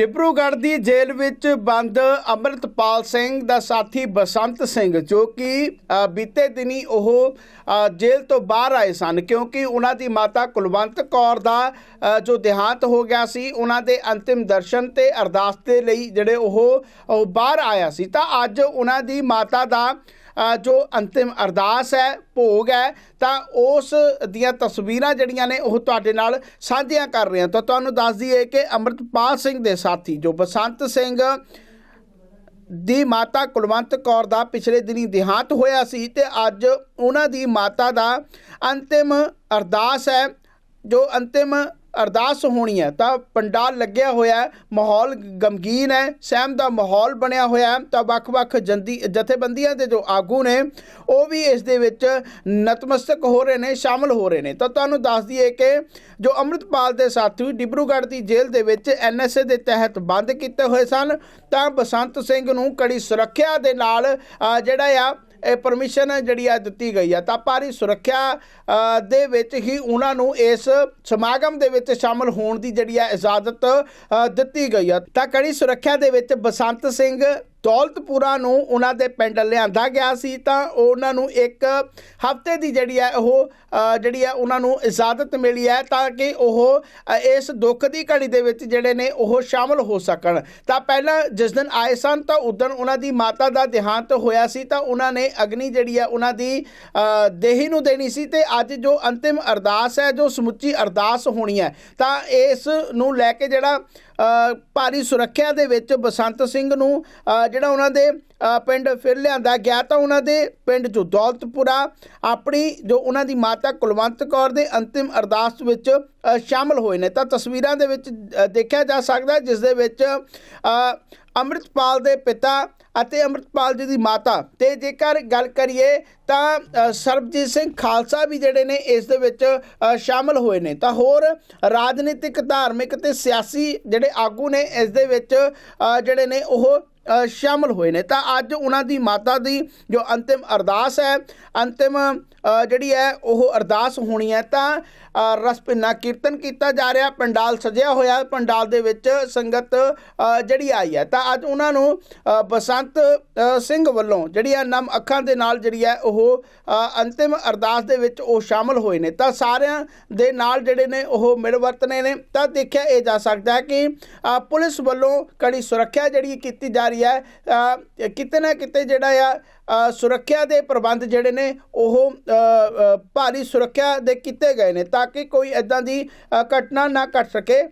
ਡਿਬਰੂਗੜ੍ਹ ਦੀ ਜੇਲ੍ਹ ਵਿੱਚ ਬੰਦ ਅਮਰਤਪਾਲ ਸਿੰਘ ਦਾ ਸਾਥੀ ਬਸੰਤ ਸਿੰਘ, ਜੋ ਕਿ ਬੀਤੇ ਦਿਨੀ ਉਹ ਜੇਲ੍ਹ ਤੋਂ ਬਾਹਰ ਆਏ ਸਨ, ਕਿਉਂਕਿ ਉਹਨਾਂ ਦੀ ਮਾਤਾ ਕੁਲਵੰਤ ਕੌਰ ਦਾ ਜੋ ਦੇਹਾਂਤ ਹੋ ਗਿਆ ਸੀ, ਉਹਨਾਂ ਦੇ ਅੰਤਿਮ ਦਰਸ਼ਨ ਤੇ ਅਰਦਾਸ ਦੇ ਲਈ ਜਿਹੜੇ ਉਹ ਬਾਹਰ ਆਇਆ ਸੀ। ਤਾਂ ਅੱਜ ਉਹਨਾਂ ਦੀ ਮਾਤਾ ਦਾ ਜੋ ਅੰਤਿਮ ਅਰਦਾਸ ਹੈ, ਭੋਗ ਹੈ, ਤਾਂ ਉਸ ਦੀਆਂ ਤਸਵੀਰਾਂ ਜਿਹੜੀਆਂ ਨੇ ਉਹ ਤੁਹਾਡੇ ਨਾਲ ਸਾਂਝੀਆਂ ਕਰ ਰਹੇ ਹਾਂ। ਤਾਂ ਤੁਹਾਨੂੰ ਦੱਸ ਦਈਏ ਕਿ ਅੰਮ੍ਰਿਤਪਾਲ ਸਿੰਘ ਦੇ ਸਾਥੀ, ਜੋ ਬਸੰਤ ਸਿੰਘ ਦੀ ਮਾਤਾ ਕੁਲਵੰਤ ਕੌਰ ਦਾ ਪਿਛਲੇ ਦਿਨੀ ਦੇਹਾਂਤ ਹੋਇਆ ਸੀ ਤੇ ਅੱਜ ਉਹਨਾਂ ਦੀ ਮਾਤਾ ਦਾ ਅੰਤਿਮ ਅਰਦਾਸ ਹੈ, ਜੋ ਅੰਤਿਮ ਅਰਦਾਸ ਹੋਣੀ ਹੈ, ਤਾਂ ਪੰਡਾਲ ਲੱਗਿਆ ਹੋਇਆ ਹੈ, ਮਾਹੌਲ ਗਮਗੀਨ ਹੈ, ਸਹਿਮ ਦਾ ਮਾਹੌਲ ਬਣਿਆ ਹੋਇਆ ਹੈ, ਤਾਂ ਵੱਖ-ਵੱਖ ਜੰਦੀ, ਜਥੇਬੰਦੀਆਂ ਦੇ ਜੋ ਆਗੂ ਨੇ, ਉਹ ਵੀ ਇਸ ਦੇ ਵਿੱਚ ਨਤਮਸਤਕ ਹੋ ਰਹੇ ਨੇ, ਸ਼ਾਮਲ ਹੋ ਰਹੇ ਨੇ। ਤਾਂ ਤੁਹਾਨੂੰ ਦੱਸ ਦਈਏ ਕਿ ਜੋ ਅੰਮ੍ਰਿਤਪਾਲ ਦੇ ਸਾਥੀ ਡਿਬਰੂਗੜ੍ਹ ਦੀ ਜੇਲ੍ਹ ਦੇ ਵਿੱਚ ਐਨਐਸਏ ਦੇ ਤਹਿਤ ਬੰਦ ਕੀਤੇ ਹੋਏ ਸਨ, ਤਾਂ ਬਸੰਤ ਸਿੰਘ ਨੂੰ ਕੜੀ ਸੁਰੱਖਿਆ ਦੇ ਨਾਲ ਜਿਹੜਾ ਆ ਇਹ ਪਰਮਿਸ਼ਨ ਜਿਹੜੀ ਆ ਦਿੱਤੀ ਗਈ ਆ। ਤਾਂ ਭਾਰੀ ਸੁਰੱਖਿਆ ਦੇ ਵਿੱਚ ਹੀ ਉਹਨਾਂ ਨੂੰ ਇਸ ਸਮਾਗਮ ਦੇ ਵਿੱਚ ਸ਼ਾਮਲ ਹੋਣ ਦੀ ਜਿਹੜੀ ਆ ਇਜਾਜ਼ਤ ਦਿੱਤੀ ਗਈ ਆ। ਤਾਂ ਕੜੀ ਸੁਰੱਖਿਆ ਦੇ ਵਿੱਚ ਬਸੰਤ ਸਿੰਘ ਦੌਲਤਪੁਰਾ ਨੂੰ ਉਹਨਾਂ ਦੇ ਪਿੰਡ ਲਿਆਂਦਾ ਗਿਆ ਸੀ, ਤਾਂ ਉਹਨਾਂ ਨੂੰ ਇੱਕ ਹਫ਼ਤੇ ਦੀ ਜਿਹੜੀ ਹੈ ਉਹ ਜਿਹੜੀ ਹੈ ਉਹਨਾਂ ਨੂੰ ਇਜਾਜ਼ਤ ਮਿਲੀ ਹੈ ਤਾਂ ਕਿ ਉਹ ਇਸ ਦੁੱਖ ਦੀ ਘੜੀ ਦੇ ਵਿੱਚ ਜਿਹੜੇ ਨੇ ਉਹ ਸ਼ਾਮਲ ਹੋ ਸਕਣ। ਤਾਂ ਪਹਿਲਾਂ ਜਿਸ ਦਿਨ ਆਏ ਸਨ, ਤਾਂ ਉਦੋਂ ਉਹਨਾਂ ਦੀ ਮਾਤਾ ਦਾ ਦੇਹਾਂਤ ਹੋਇਆ ਸੀ, ਤਾਂ ਉਹਨਾਂ ਨੇ ਅਗਨੀ ਜਿਹੜੀ ਹੈ ਉਹਨਾਂ ਦੀ ਦੇਹੀ ਨੂੰ ਦੇਣੀ ਸੀ ਤੇ ਅੱਜ ਜੋ ਅੰਤਿਮ ਅਰਦਾਸ ਹੈ, ਜੋ ਸਮੁੱਚੀ ਅਰਦਾਸ ਹੋਣੀ ਹੈ, ਤਾਂ ਇਸ ਨੂੰ ਲੈ ਕੇ ਜਿਹੜਾ ਭਾਰੀ ਸੁਰੱਖਿਆ ਦੇ ਵਿੱਚ ਬਸੰਤ ਸਿੰਘ ਨੂੰ ਜਿਹੜਾ ਉਹਨਾਂ ਦੇ ਪਿੰਡ ਫਿਰ ਲਿਆਂਦਾ ਗਿਆ ਤਾਂ ਉਹਨਾਂ ਦੇ ਪਿੰਡ ਜੋ ਦੌਲਤਪੁਰਾ ਆਪਣੀ ਜੋ ਉਹਨਾਂ ਦੀ ਮਾਤਾ ਕੁਲਵੰਤ ਕੌਰ ਦੇ ਅੰਤਿਮ ਅਰਦਾਸ ਵਿੱਚ ਅ, ਸ਼ਾਮਲ ਹੋਏ ਨੇ। ਤਾਂ ਤਸਵੀਰਾਂ ਦੇ ਵਿੱਚ ਦੇਖਿਆ ਜਾ ਸਕਦਾ ਜਿਸ ਦੇ ਵਿੱਚ ਅੰਮ੍ਰਿਤਪਾਲ ਦੇ ਪਿਤਾ ਅਤੇ ਅੰਮ੍ਰਿਤਪਾਲ ਜੀ ਦੀ ਮਾਤਾ। ਤੇ ਜੇਕਰ ਗੱਲ ਕਰੀਏ ਤਾਂ ਸਰਬਜੀਤ ਸਿੰਘ ਖਾਲਸਾ ਵੀ ਜਿਹੜੇ ਨੇ ਇਸ ਦੇ ਵਿੱਚ ਅ, ਸ਼ਾਮਲ ਹੋਏ ਨੇ। ਤਾਂ ਹੋਰ ਰਾਜਨੀਤਿਕ ਧਾਰਮਿਕ ਤੇ ਸਿਆਸੀ ਜਿਹੜੇ ਆਗੂ ਨੇ ਇਸ ਦੇ ਵਿੱਚ ਜਿਹੜੇ ਨੇ ਉਹ ਸ਼ਾਮਲ ਹੋਏ ਨੇ। ਤਾਂ ਅੱਜ ਉਹਨਾਂ ਦੀ ਮਾਤਾ ਦੀ ਜੋ ਅੰਤਿਮ ਅਰਦਾਸ ਹੈ, ਅੰਤਿਮ ਜਿਹੜੀ ਹੈ, ਉਹ ਅਰਦਾਸ ਹੋਣੀ ਹੈ। ਤਾਂ ਰਸ ਰਸਪਿੰਨਾ ਕੀਰਤਨ ਕੀਤਾ ਜਾ ਰਿਹਾ, ਪੰਡਾਲ ਸਜਿਆ ਹੋਇਆ, ਪੰਡਾਲ ਦੇ ਵਿੱਚ ਸੰਗਤ ਜਿਹੜੀ ਆਈ ਹੈ। ਤਾਂ ਅੱਜ ਉਹਨਾਂ ਨੂੰ ਬਸੰਤ ਸਿੰਘ ਵੱਲੋਂ ਜਿਹੜੀ ਹੈ, ਨਮ ਅੱਖਾਂ ਦੇ ਨਾਲ ਜਿਹੜੀ ਹੈ, ਉਹ ਅੰਤਿਮ ਅਰਦਾਸ ਦੇ ਵਿੱਚ ਉਹ ਸ਼ਾਮਲ ਹੋਏ ਨੇ। ਤਾਂ ਸਾਰਿਆਂ ਦੇ ਨਾਲ ਜਿਹੜੇ ਨੇ, ਉਹ ਮਿਲ ਵਰਤਨੇ ਨੇ। ਤਾਂ ਦੇਖਿਆ ਇਹ ਜਾ ਸਕਦਾ ਹੈ ਕਿ ਪੁਲਿਸ ਵੱਲੋਂ ਕੜੀ ਸੁਰੱਖਿਆ ਜਿਹੜੀ ਕੀਤੀ ਜਾ ਰਹੀ ਹੈ। ਕਿਤੇ ਨਾ ਕਿਤੇ ਜਿਹੜਾ ਆ ਸੁਰੱਖਿਆ ਦੇ ਪ੍ਰਬੰਧ ਜਿਹੜੇ ਨੇ, ਉਹ ਭਾਰੀ ਸੁਰੱਖਿਆ ਦੇ ਕੀਤੇ ਗਏ ਨੇ ਤਾਂ ਕਿ ਕੋਈ ਇਦਾਂ ਦੀ ਘਟਨਾ ਨਾ ਘਟ ਸਕੇ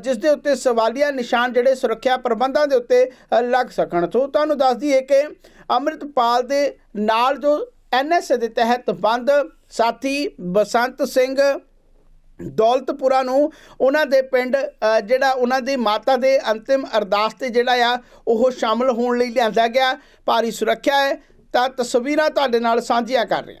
ਜਿਸ ਦੇ ਉੱਤੇ ਸਵਾਲੀਆ ਨਿਸ਼ਾਨ ਜਿਹੜੇ ਸੁਰੱਖਿਆ ਪ੍ਰਬੰਧਾਂ ਦੇ ਉੱਤੇ ਲੱਗ ਸਕਣ। ਸੋ ਤੁਹਾਨੂੰ ਦੱਸ ਦਈਏ ਕਿ ਅੰਮ੍ਰਿਤਪਾਲ ਦੇ ਨਾਲ ਜੋ ਐਨਐਸਏ ਦੇ ਤਹਿਤ ਬੰਦ ਸਾਥੀ ਬਸੰਤ ਸਿੰਘ ਦੌਲਤਪੁਰਾ ਨੂੰ ਉਹਨਾਂ ਦੇ ਪਿੰਡ ਜਿਹੜਾ ਉਹਨਾਂ ਦੀ ਮਾਤਾ ਦੇ ਅੰਤਿਮ ਅਰਦਾਸ ਤੇ ਜਿਹੜਾ ਆ, ਉਹ ਸ਼ਾਮਲ ਹੋਣ ਲਈ ਲਿਆਂਦਾ ਗਿਆ। ਭਾਰੀ ਸੁਰੱਖਿਆ ਹੈ। ਤਾਂ ਤਸਵੀਰਾਂ ਤੁਹਾਡੇ ਨਾਲ ਸਾਂਝੀਆਂ ਕਰ ਰਹੇ।